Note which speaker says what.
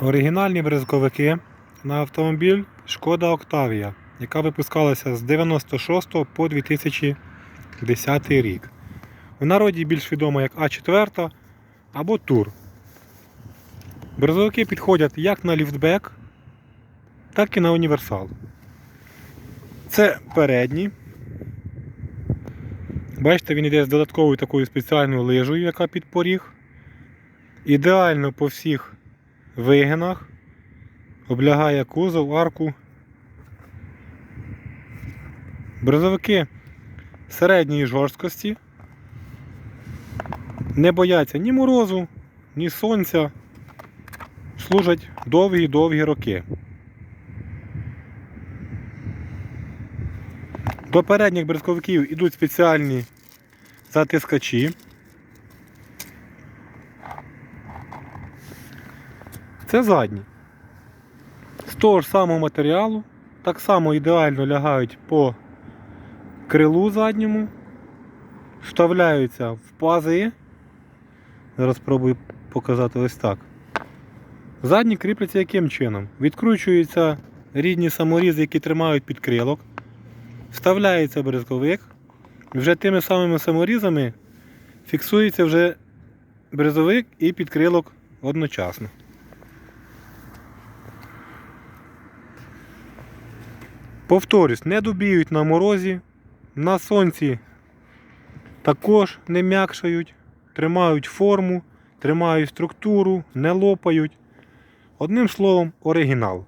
Speaker 1: Оригінальні бризковики на автомобіль Шкода Октавія, яка випускалася з 96 по 2010 рік. В народі більш відома як А4 або Тур. Бризовики підходять як на ліфтбек, так і на універсал. Це передній. Бачите, він йде з додатковою такою спеціальною лижею, яка під поріг. Ідеально по всіх вигинах. Облягає кузов, арку. Бризовики середньої жорсткості. Не бояться ні морозу, ні сонця. Служать довгі-довгі роки. До передніх бризковиків йдуть спеціальні затискачі. Це задні. З того ж самого матеріалу, так само ідеально лягають по крилу задньому, вставляються в пази. Зараз спробую показати ось так. Задні кріпляться яким чином? Відкручуються рідні саморізи, які тримають підкрилок. Вставляється бризковик. Вже тими самими саморізами фіксується вже бризовик і підкрилок одночасно. Повторюсь, не добіють на морозі, на сонці також не м'якшають, тримають форму, тримають структуру, не лопають. Одним словом, оригінал.